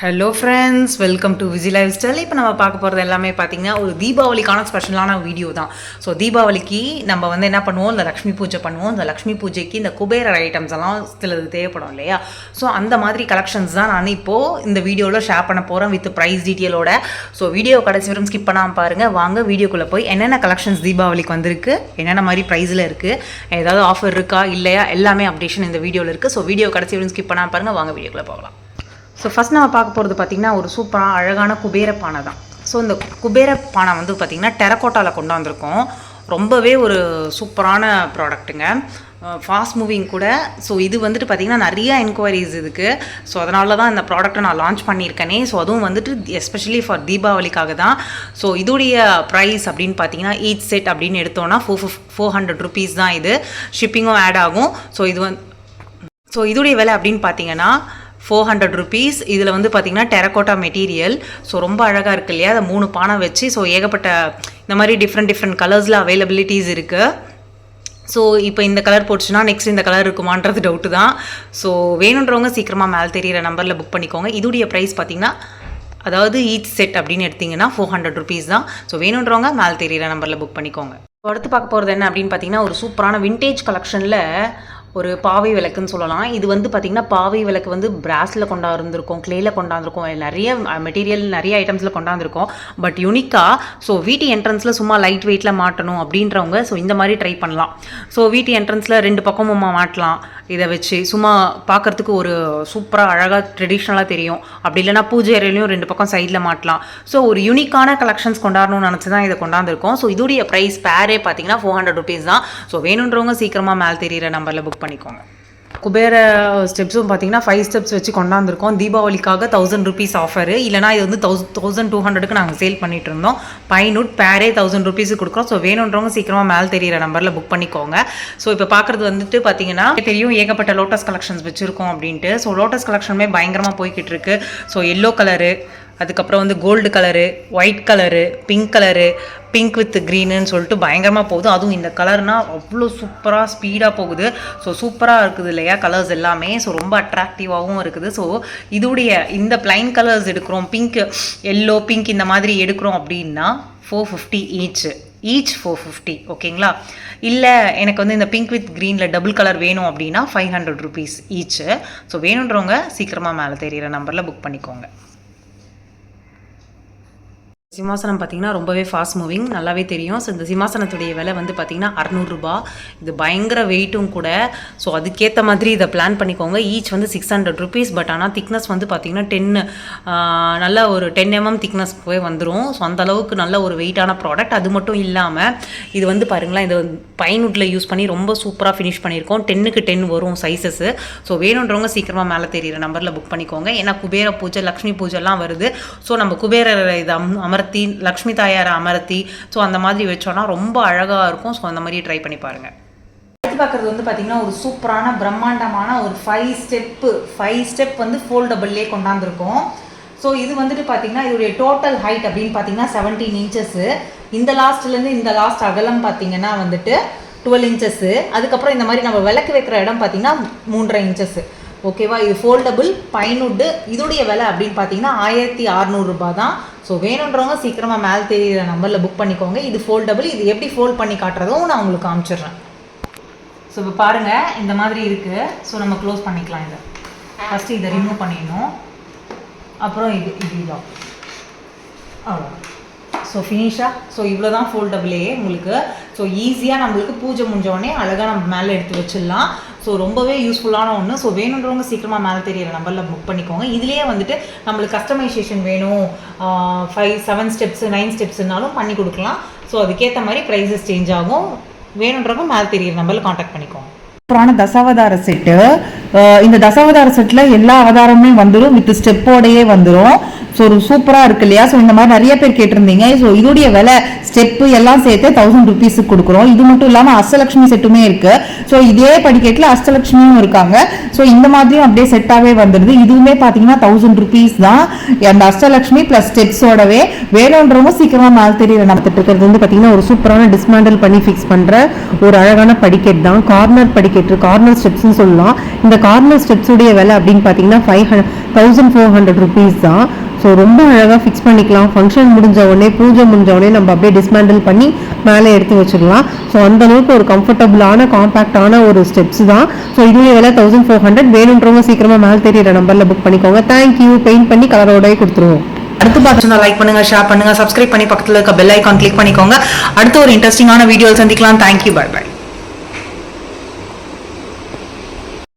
Hello friends welcome to Viji lifestyle இப்போ நம்ம பார்க்க போகிறது எல்லாமே பார்த்தீங்கன்னா ஒரு தீபாவளிக்கான ஸ்பெஷலான வீடியோ தான். ஸோ தீபாவளிக்கு நம்ம வந்து என்ன பண்ணுவோம்? இந்த லக்ஷ்மி பூஜை பண்ணுவோம். இந்த லக்ஷ்மி பூஜைக்கு இந்த குபேரர் ஐட்டம்ஸ் எல்லாம் சிலது தேவைப்படும் இல்லையா? ஸோ அந்த மாதிரி கலெக்ஷன்ஸ் தான் நான் இப்போது இந்த வீடியோவில் ஷேர் பண்ண போகிறேன் வித் ப்ரைஸ் டீட்டெயிலோட ஸோ வீடியோ கடைசி வரும் ஸ்கிப் பண்ணாமல் பாருங்கள் வாங்க வீடியோக்குள்ளே போய் என்னென்ன கலெக்ஷன்ஸ் தீபாவளிக்கு வந்திருக்கு? என்னென்ன மாதிரி ப்ரைஸில் இருக்குது ஏதாவது ஆஃபர் இருக்கா? இல்லையா? எல்லாமே அப்டேஷன் இந்த வீடியோவில் இருக்குது ஸோ வீடியோ கடைசி வரும் ஸ்கிப் பண்ணாமல் பாருங்கள் வாங்க வீடியோக்குள்ளே போகலாம். ஸோ ஃபஸ்ட் நம்ம பார்க்க போகிறது பார்த்திங்கன்னா ஒரு சூப்பராக அழகான குபேர பானை தான். ஸோ இந்த குபேர பானை வந்து பார்த்திங்கன்னா டெரக்கோட்டாவில் கொண்டாந்துருக்கோம் ரொம்பவே ஒரு சூப்பரான ப்ராடக்ட்டுங்க ஃபாஸ்ட் மூவிங் கூட. ஸோ இது வந்துட்டு பார்த்திங்கன்னா நிறைய என்கொயரிஸ் இதுக்கு. ஸோ அதனால தான் இந்த ப்ராடக்ட்டை நான் லான்ச் பண்ணியிருக்கேனே. ஸோ அதுவும் வந்துட்டு எஸ்பெஷலி ஃபார் தீபாவளிக்காக தான். ஸோ இதுடைய ப்ரைஸ் அப்படின்னு பார்த்தீங்கன்னா ஈச் செட் அப்படின்னு எடுத்தோன்னா ஃபோர் ஃபிஃப் ஃபோர் ஹண்ட்ரட் ருபீஸ் தான் இது. ஷிப்பிங்கும் ஆட் ஆகும். ஸோ இது வந்து ஸோ இதோடைய விலை அப்படின்னு பார்த்தீங்கன்னா ஃபோர் ஹண்ட்ரட் ருபீஸ் இதில் வந்து பார்த்திங்கன்னா டெரக்கோட்டா மெட்டீரியல் ஸோ ரொம்ப அழகாக இருக்கு இல்லையா? அதை மூணு பானை வச்சு ஸோ ஏகப்பட்ட இந்த மாதிரி டிஃப்ரெண்ட் டிஃப்ரெண்ட் கலர்ஸில் அவைலபிலிட்டிஸ் இருக்குது ஸோ இப்போ இந்த கலர் போட்டுச்சுன்னா நெக்ஸ்ட் இந்த கலர் இருக்குமான்றது டவுட்டு தான். ஸோ வேணுன்றவங்க சீக்கிரமாக மேலே தெரியிற நம்பரில் புக் பண்ணிக்கோங்க. இதுடைய ப்ரைஸ் பார்த்திங்கன்னா அதாவது ஈச் செட் அப்படின்னு எடுத்தீங்கன்னா ஃபோர் ஹண்ட்ரட் ருபீஸ் தான். ஸோ வேணுன்றவங்க மேலே தெரியிற நம்பரில் புக் பண்ணிக்கோங்க. இப்போ அடுத்து பார்க்க போகிறது என்ன அப்படின்னு பார்த்தீங்கன்னா ஒரு சூப்பரான விண்டேஜ் கலெக்ஷனில் ஒரு பாவை விளக்குன்னு சொல்லலாம். இது வந்து பார்த்திங்கன்னா பாவை விளக்கு வந்து பிராஸில் கொண்டாந்துருக்கோம் க்ளேயில் கொண்டாந்துருக்கோம் நிறைய மெட்டீரியல் நிறைய ஐட்டம்ஸில் கொண்டாந்துருக்கோம். பட் யூனிக்காக ஸோ வீட்டு என்ட்ரன்ஸில் சும்மா லைட் வெயிட்டில் மாட்டணும் அப்படின்றவங்க ஸோ இந்த மாதிரி ட்ரை பண்ணலாம். ஸோ வீட்டு என்ட்ரன்ஸில் ரெண்டு பக்கமும் மாட்டலாம். இதை வச்சு சும்மா பார்க்குறதுக்கு ஒரு சூப்பராக அழகாக ட்ரெடிஷ்னலாக தெரியும். அப்படி இல்லைனா பூஜை அறையிலையும் ரெண்டு பக்கம் சைடில் மாட்டலாம். ஸோ ஒரு யூனிக்கான கலெக்ஷன்ஸ் கொண்டாடணும்னு நினச்சி தான் இதை கொண்டாந்துருக்கோம். ஸோ இதோடைய ப்ரைஸ் பேரே பார்த்தீங்கன்னா ஃபோர் ஹண்ட்ரட் ருபீஸ் தான். ஸோ வேணுன்றவங்க சீக்கிரமாக மேலே தெரியிற நம்பரில் புக் பண்ணிக்கோங்க. குபேர ஸ்டெப்ஸும் பார்த்தீங்கன்னா ஃபைவ் ஸ்டெப்ஸ் வச்சு கொண்டாந்துருக்கோம். தீபாவளிக்காக தௌசண்ட் ருபீஸ் ஆஃபர் இல்லைனா இது வந்து தௌசண்ட் தௌசண்ட் டூ ஹண்ட்ரடுக்கு நாங்கள் சேல் பண்ணிட்டு இருந்தோம். பைனுட் பேரே தௌசண்ட் ருபீஸுக்கு கொடுக்குறோம். ஸோ வேணுன்றவங்க சீக்கிரமாக மேலே தெரியிற நம்பரில் புக் பண்ணிக்கோங்க. ஸோ இப்போ பார்க்குறது வந்துட்டு பார்த்தீங்கன்னா தெரியும் ஏகப்பட்ட லோட்டஸ் கலெக்ஷன்ஸ் வச்சுருக்கோம் அப்படின்ட்டு. ஸோ லோட்டஸ் கலெக்ஷனுமே பயங்கரமாக போய்கிட்டு இருக்கு. ஸோ எல்லோ கலரு அதுக்கப்புறம் வந்து gold colour white colour pink colour pink with க்ரீனுன்னு சொல்லிட்டு பயங்கரமாக போகுது. அதுவும் இந்த கலர்னால் அவ்வளோ சூப்பராக ஸ்பீடாக போகுது. ஸோ சூப்பராக இருக்குது இல்லையா கலர்ஸ் எல்லாமே? ஸோ ரொம்ப அட்ராக்டிவாகவும் இருக்குது. ஸோ இதுடைய இந்த பிளைன் கலர்ஸ் எடுக்கிறோம். பிங்க் எல்லோ பிங்க் இந்த மாதிரி எடுக்கிறோம் அப்படின்னா four fifty each each four fifty ஓகேங்களா இல்லை எனக்கு வந்து இந்த பிங்க் வித் க்ரீனில் டபுள் கலர் வேணும் அப்படின்னா five hundred rupees each so வேணுன்றவங்க சீக்கிரமாக மேலே தெரியிற நம்பரில் புக் பண்ணிக்கோங்க. சிம்மாசனம் பார்த்தீங்கன்னா ரொம்பவே ஃபாஸ்ட் மூவிங் நல்லாவே தெரியும். ஸோ இந்த சிம்மாசனத்துடைய விலை வந்து பார்த்தீங்கன்னா அறநூறுரூபா இது பயங்கர வெயிட்டும் கூட. ஸோ அதுக்கேற்ற மாதிரி இதை பிளான் பண்ணிக்கோங்க. ஈச் வந்து சிக்ஸ் ஹண்ட்ரட் ருபீஸ் பட் ஆனால் திக்னஸ் வந்து பார்த்திங்கன்னா டென்னு நல்ல ஒரு டென் எம்எம் திக்னஸ் போய் வந்துடும் ஸோ அந்த அளவுக்கு நல்ல ஒரு வெயிட்டான ப்ராடக்ட் அது மட்டும் இல்லாமல் இது வந்து பாருங்களேன் இது பைன்வுட்டில் யூஸ் பண்ணி ரொம்ப சூப்பராக ஃபினிஷ் பண்ணியிருக்கோம். டென்னுக்கு டென் வரும் சைஸஸ் ஸோ வேணுன்றவங்க சீக்கிரமாக மேலே தெரியிற நம்பரில் புக் பண்ணிக்கோங்க. ஏன்னா குபேர பூஜை லக்ஷ்மி பூஜைலாம் வருது. ஸோ நம்ம குபேரர் இதை அம் அமர்த்தி லக்ஷ்மி தாயாரை அமர்த்தி. ஸோ அந்த மாதிரி வச்சோன்னா ரொம்ப அழகாக இருக்கும். ஸோ அந்த மாதிரி ட்ரை பண்ணி பாருங்கள் அடுத்து பார்க்குறது வந்து பார்த்தீங்கன்னா ஒரு சூப்பரான பிரம்மாண்டமான ஒரு ஃபைவ் ஸ்டெப்பு ஃபைவ் ஸ்டெப் வந்து ஃபோல்டபுள்லேயே கொண்டாந்துருக்கோம். ஸோ இது வந்துட்டு பார்த்தீங்கன்னா இதோடைய டோட்டல் ஹைட் அப்படின்னு பார்த்தீங்கன்னா செவன்டீன் இன்ச்சஸ்ஸு இந்த லாஸ்ட்லேருந்து இந்த லாஸ்ட் அகலம் பார்த்தீங்கன்னா வந்துட்டு டுவெல் இன்ச்சஸ்ஸு அதுக்கப்புறம் இந்த மாதிரி நம்ம விளக்கு வைக்கிற இடம் பார்த்தீங்கன்னா மூன்றரை இன்ச்சஸ்ஸு ஓகேவா? இது ஃபோல்டபுள் பைனுட்டு இதோடைய விலை அப்படின்னு பார்த்தீங்கன்னா ஆயிரத்தி அறநூறுரூபா தான் ஸோ வேணுன்றவங்க சீக்கிரமாக மேலே தெரியிற நம்பரில் புக் பண்ணிக்கோங்க. இது ஃபோல்டபுள் இது எப்படி ஃபோல்ட் பண்ணி காட்டுறதும் நான் உங்களுக்கு காமிச்சிடுறேன். ஸோ இப்போ பாருங்கள் இந்த மாதிரி இருக்குது ஸோ நம்ம க்ளோஸ் பண்ணிக்கலாம் இதை. ஃபஸ்ட்டு இதை ரிமூவ் பண்ணிடணும். அப்புறம் இது இது இதான் அவ்வளோ ஸோ ஃபினிஷாக ஸோ இவ்வளோ தான் ஃபோல்டபுளே உங்களுக்கு. ஸோ ஈஸியாக நம்மளுக்கு பூஜை முடிஞ்சோடனே அழகாக நம்ம மேலே எடுத்து வச்சிடலாம். ஸோ ரொம்பவே யூஸ்ஃபுல்லான ஒன்று ஸோ வேணுன்றவங்க சீக்கிரமாக மேலே தெரியிற நம்பரில் புக் பண்ணிக்கோங்க. இதுலேயே வந்துட்டு நம்மளுக்கு கஸ்டமைசேஷன் வேணும். ஃபைவ் செவன் ஸ்டெப்ஸு நைன் ஸ்டெப்ஸ்னாலும் பண்ணி கொடுக்கலாம். ஸோ அதுக்கேற்ற மாதிரி ப்ரைஸஸ் சேஞ்ச் ஆகும். வேணுன்றவங்க மேலே தெரியிற நம்பரில் காண்டாக்ட் பண்ணிக்கோங்க. அப்புறம் தசாவதார செட்டு இந்த தசாவதார செட்டில் எல்லா அவதாரமுமே வந்துடும் வித் ஸ்டெப்போடையே வந்துடும் ஸோ ஒரு சூப்பராக இருக்கு இல்லையா? ஸோ இந்த மாதிரி நிறைய பேர் கேட்டிருந்தீங்க. ஸோ இதோடைய விலை ஸ்டெப்பு எல்லாம் சேர்த்து தௌசண்ட் ருபீஸுக்கு கொடுக்குறோம். இது மட்டும் இல்லாமல் அஷ்டலட்சுமி செட்டுமே இருக்கு. ஸோ இதே படிக்கட்டில் அஷ்டலட்சுமியும் இருக்காங்க. ஸோ இந்த மாதிரியும் அப்படியே செட்டாகவே வந்துடுது இதுவுமே பார்த்தீங்கன்னா தௌசண்ட் ருபீஸ் தான். அந்த அஷ்டலட்சுமி ப்ளஸ் ஸ்டெப்ஸோடவே வேணுன்றவங்க சீக்கிரமாக மேல் தெரியல நடத்திட்டு இருக்கிறது வந்து பார்த்தீங்கன்னா ஒரு சூப்பரான டிஸ்மேண்டல் பண்ணி ஃபிக்ஸ் பண்ணுற ஒரு அழகான படிக்கெட் தான். கார்னர் படிக்கெட்டு கார்னர் ஸ்டெப்ஸ்னு சொல்லலாம். இந்த கார்னர் ஸ்டெப்ஸுடைய விலை அப்படின்னு பார்த்தீங்கன்னா five hundred thousand four hundred rupees தான். ஸோ ரொம்ப அழகாக ஃபிக்ஸ் பண்ணிக்கலாம். ஃபங்க்ஷன் முடிஞ்ச உடனே பூஜை முடிஞ்ச உடனே நம்ம அப்படியே டிஸ்மேண்டில் பண்ணி மேலே எடுத்து வச்சிடலாம். ஸோ அந்த அளவுக்கு ஒரு கம்ஃபர்டபுளான காம்பேக்டான ஒரு ஸ்டெப்ஸ் தான். ஸோ இதுவே விலை தௌசண்ட் ஃபோர் ஹண்ட்ரட் வேணுன்றவங்க சீக்கிரமாக மேலே தெரியிற நம்பரில் புக் பண்ணிக்கோங்க. தேங்க்யூ பெயிண்ட் பண்ணி கலரோடய கொடுத்துருவோம். அடுத்து பார்த்துன்னா லைக் பண்ணுங்க ஷேர் பண்ணுங்க சப்ஸ்கிரைப் பண்ணி பக்கத்தில் இருக்க பெல் ஐக்கான் கிளிக் பண்ணிக்கோங்க. அடுத்து ஒரு இன்ட்ரெஸ்டிங்கான வீடியோ சந்திக்கலாம். Thank you bye by